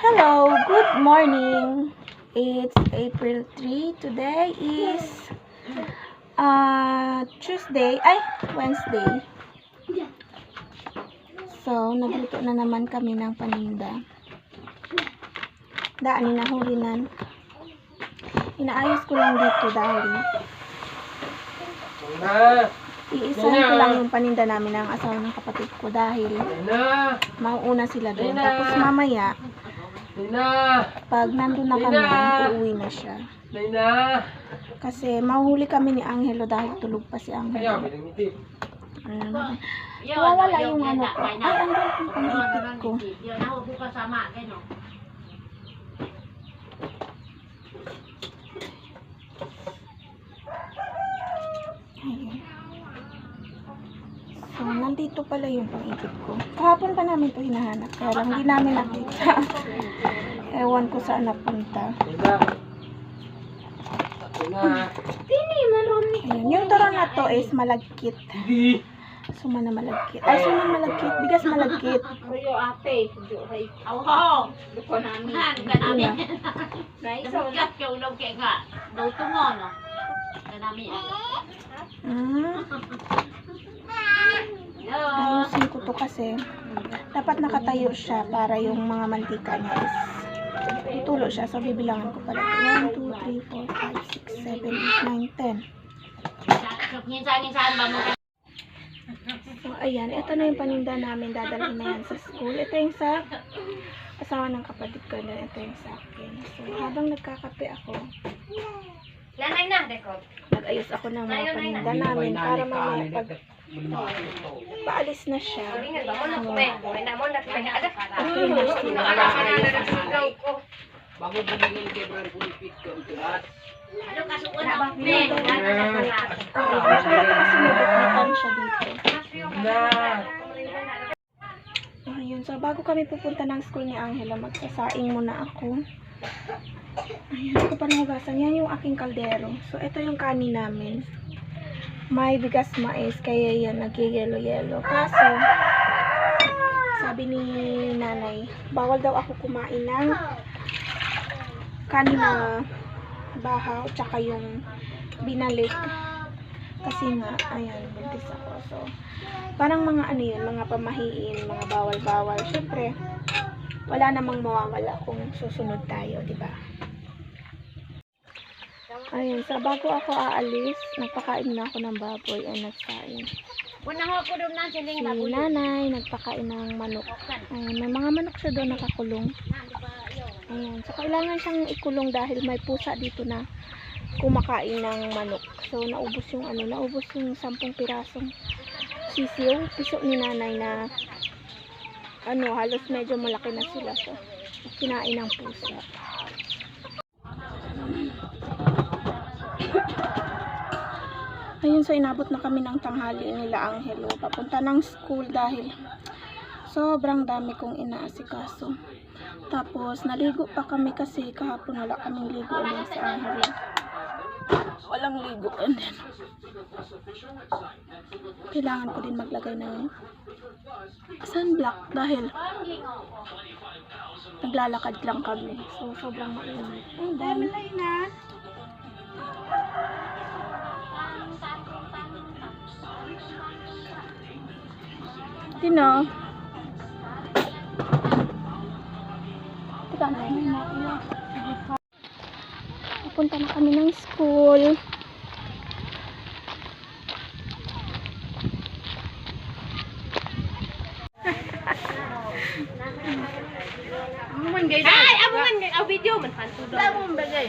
Hello, good morning. It's April 3. Today is uh, Tuesday, ay, Wednesday. So, nagluto na naman kami ng paninda. Daan na hulinan. Inaayos ko lang dito dahil Na. Iisahin ko lang yung paninda namin ng asawa ng kapatid ko dahil Na. mauuna sila doon. Tapos mamaya, pag nandun na kami, uuwi na siya. Na. Kasi mahuli kami ni Angelo dahil tulog pa si Angelo. Ayun. Nawawala yung ano ko. Ay, andun yung pang-ipit ko. Yun, ako po kasama, gano'n. Ayun. So, nandito pala yung pang-ipit ko. Kahapon pa namin ito hinahanap. Kaya lang hindi namin nakita. Ewan ko saan napunta. Na. Na. Ayun. Yung turon na to is malagkit. Suma na malagkit. Ay, suma malagkit. Bigas malagkit. Kuyo ate, ay, awo, luko namin. Han, ka namin. Naisulat ka ulog kaya nga, daw tungo, no? Ka namin, ano? Hmm. Ayusin ko to kasi dapat nakatayo siya para yung mga mantika niya is tutulo siya. So, bibilangan ko pala. 1, 2, 3, 4, 5, 6, 7, 8, 9, 10. Minsan-minsan ba mo So, ayan. Ito na yung paninda namin. Dadalhin na yan sa school. Ito yung sa asawa ng kapatid ko na ito yung sa akin. So, habang nagkakape ako, Lanay na, dekot. nag-ayos ako ng mga paninda namin para mamaya pag paalis na siya. Bago bumigay kay Brian Pulipit ko Ano kasuon na ba? Ne, siya dito. Ayun, so bago kami pupunta ng school ni Angela, magsasaing muna ako. Ayun, ako pa nahugasan. Yan yung aking kaldero. So, ito yung kanin namin. May bigas mais, kaya yan nag-yellow-yellow. Kaso, sabi ni nanay, bawal daw ako kumain ng kanin na bahaw, tsaka yung binalik. Kasi nga, ayan, buntis ako. So, parang mga ano yun, mga pamahiin, mga bawal-bawal. Siyempre, wala namang mawawala kung susunod tayo, di ba? Ayun, sa bago ako aalis, nagpakain na ako ng baboy o nagsain. Una ho ko doon Si siling baboy. nanay, nagpakain ng manok. Ayun, may mga manok siya doon nakakulong. Ayan, so kailangan siyang ikulong dahil may pusa dito na kumakain ng manok. So, naubos yung ano, naubos yung sampung pirasong sisiyo, piso ni nanay na ano, halos medyo malaki na sila. So, kinain ng pusa. Ayun, so inabot na kami ng tanghali nila Angelo. Papunta ng school dahil sobrang dami kong inaasikaso. Tapos, naligo pa kami kasi kahapon wala kaming ligo ulit sa Angelo. Walang ligo. And then, kailangan ko din maglagay ng sunblock dahil naglalakad lang kami. So, sobrang mainit. And then, Tino. Teka na. Pupunta na kami ng school. Ay, amo man gay, aw video man fanto do. Amo man bagay.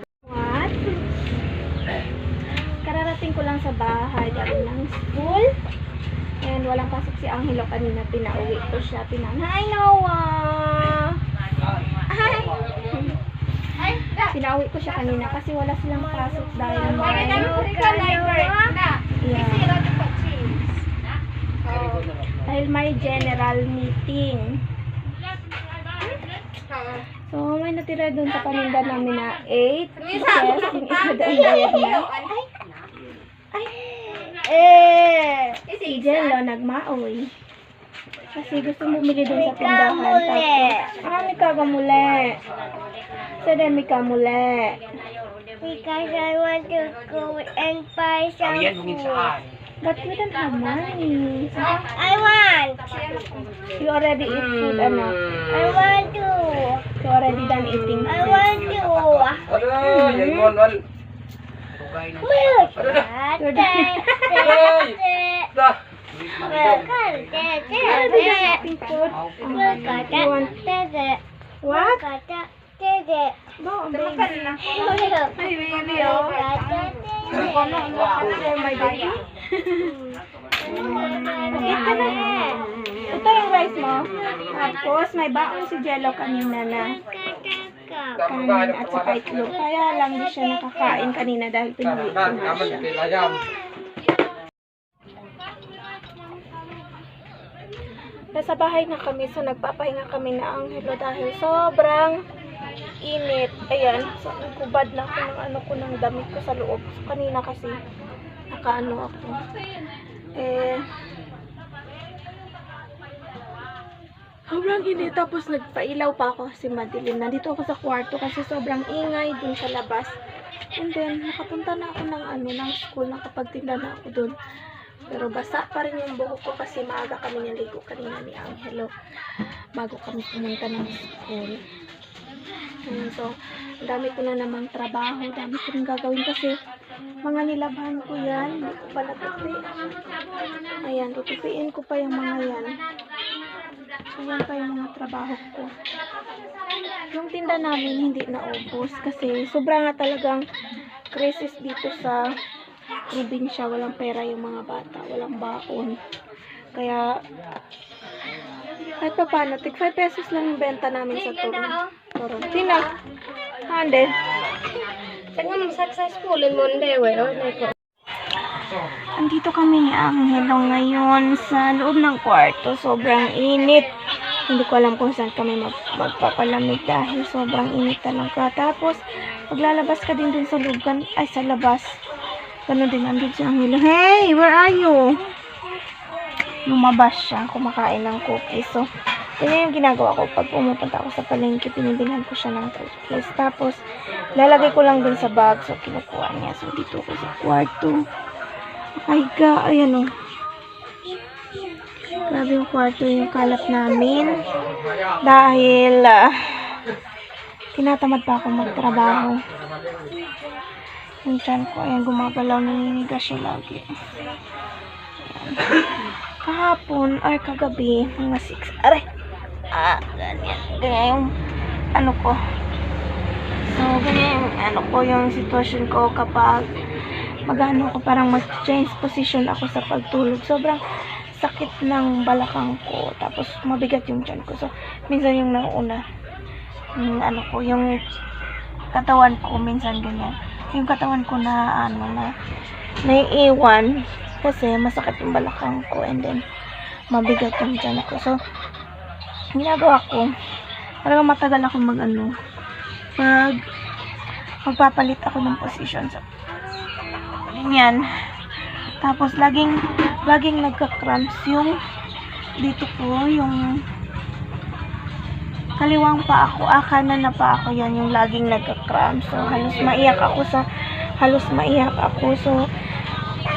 Kararating ko lang sa bahay galing ng school. And walang pasok si Angelo kanina. Pinauwi ko siya. Pina Hi, Noah! Hi! Pinauwi ko siya kanina kasi wala silang pasok dahil may... Yeah. Dahil may general meeting. So, may natira doon sa paninda namin na 8 pieces. Yung isa doon bayad na. Ay! Ay! Eh! Si Jello nagmaoy. Kasi gusto bumili dun sa tindahan. Tapos, ah, may kagamuli. So then, may kamuli. Because I want to go and buy some food. saan. But we don't have money. I want. You already eat food, anak. I want to. You already done eating I food. want to. Aduh, food. You want what? Oh. Oh. Ito yung rice mo. Tapos, may baon si Jello kanina na kanin at saka itlog. Kaya lang di siya nakakain kanina dahil pinuwi ko na siya. Nasa bahay na kami, so nagpapahinga kami na ang hello dahil sobrang init. Ayan, so nagkubad na ako ng ano ko ng damit ko sa loob. So, kanina kasi nakaano ako. Eh, sobrang init. Tapos nagpailaw pa ako kasi madilim. Nandito ako sa kwarto kasi sobrang ingay dun sa labas. And then, nakapunta na ako ng ano, ng school. Nakapagtinda na ako dun. Pero basa pa rin yung buhok ko kasi maaga kami naligo kanina ni Angelo bago kami pumunta ng school. Ayun, so, dami ko na namang trabaho, dami ko gagawin kasi mga nilabhan ko yan, hindi ko pa natupi. Ayan, tutupiin ko pa yung mga yan. So, pa yung mga trabaho ko. Yung tinda namin hindi naubos kasi sobra nga talagang crisis dito sa probinsya, walang pera yung mga bata, walang baon. Kaya, kahit pa paano, tig 5 pesos lang yung benta namin sa turon. Turon. Tina, hande. Tengah successful in Monday, we. Oh, like, Andito kami ni Angelo ngayon sa loob ng kwarto. Sobrang init. Hindi ko alam kung saan kami mag magpapalamig dahil sobrang init talaga. Tapos, maglalabas ka din dun sa loob, ay sa labas. Ganun din, andun si Angelo. Hey, where are you? Lumabas siya, kumakain ng cookies. So, ganyan yung ginagawa ko. Pag pumupunta ako sa palengke, pinibilhan ko siya ng cookies. Tapos, lalagay ko lang dun sa bag. So, kinukuha niya. So, dito ako sa kwarto. Ay ga, ayan o. Grabe yung kwarto yung kalat namin. Dahil, ah, tinatamad pa ako magtrabaho. Yung tiyan ko, ayan, gumagalaw, naninigas siya lagi. Ayan. Kahapon, ay kagabi, mga 6, aray, ah, ganyan, ganyan yung, ano ko. So, ganyan yung, ano ko, yung sitwasyon ko kapag magano ko parang mag-change position ako sa pagtulog. Sobrang sakit ng balakang ko. Tapos mabigat yung tiyan ko. So, minsan yung nauna. Yung ano ko, yung katawan ko, minsan ganyan. Yung katawan ko na ano na naiiwan kasi masakit yung balakang ko and then mabigat yung tiyan ko. So, ginagawa ko, talagang matagal ako mag ano, pag magpapalit ako ng position sa ganyan. Tapos, laging, laging nagka-cramps yung dito ko, yung kaliwang pa ako, ah, kanan na pa ako yan, yung laging nagka-cramps. So, halos maiyak ako sa, halos maiyak ako. So,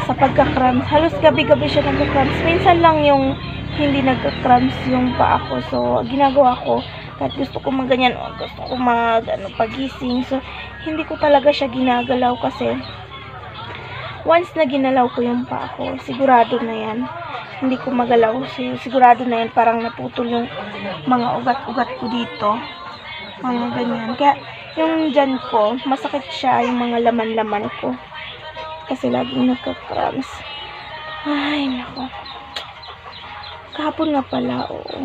sa pagka-cramps, halos gabi-gabi siya nagka-cramps. Minsan lang yung hindi nagka-cramps yung pa ako. So, ginagawa ko, kahit gusto ko maganyan, gusto ko mag, ano, pagising. So, hindi ko talaga siya ginagalaw kasi, once na ginalaw ko yung pa ako, sigurado na yan. Hindi ko magalaw. Si- Sigurado na yan. Parang naputol yung mga ugat-ugat ko dito. Mga ganyan. Kaya, yung dyan ko, masakit siya yung mga laman-laman ko. Kasi laging nagka-cramps. Ay, nako. Kahapon nga pala, oo.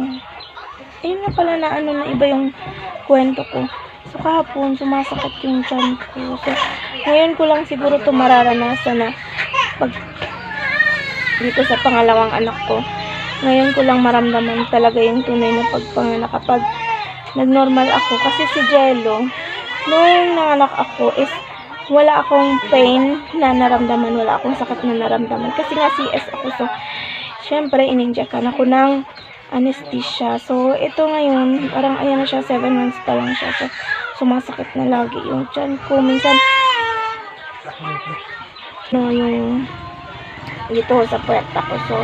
Ayun nga pala na ano na iba yung kwento ko. So, kahapon, sumasakit yung tiyan ko. So, ngayon ko lang siguro ito mararanasan na pag dito sa pangalawang anak ko. Ngayon ko lang maramdaman talaga yung tunay na pagpanganak kapag nag-normal ako. Kasi si Jello, nung nanganak ako is wala akong pain na naramdaman, wala akong sakit na naramdaman. Kasi nga CS ako, so syempre, ininjakan ako ng anesthesia. So, ito ngayon, parang ayan na siya, 7 months pa lang siya. So, sumasakit na lagi yung tiyan ko. Minsan, no, yung dito sa puwerta ko. So,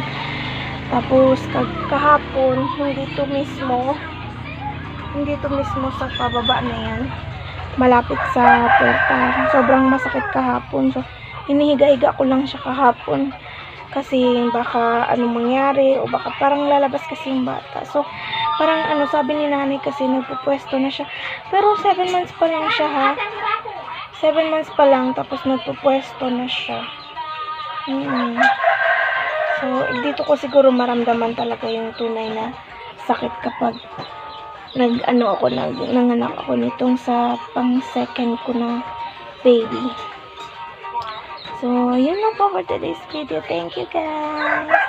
tapos, kahapon, hindi to mismo, hindi to mismo sa pababa na yan. Malapit sa puwerta. Sobrang masakit kahapon. So, hinihiga-higa ko lang siya kahapon. Kasi baka ano mangyari o baka parang lalabas kasi yung bata. So, parang ano, sabi ni nanay kasi nagpupwesto na siya. Pero 7 months pa lang siya ha. 7 months pa lang tapos nagpupwesto na siya. Mm. So, dito ko siguro maramdaman talaga yung tunay na sakit kapag nag ano ako nag nanganak ako nitong sa pang second ko na baby. So, yun lang po for today's video. Thank you guys.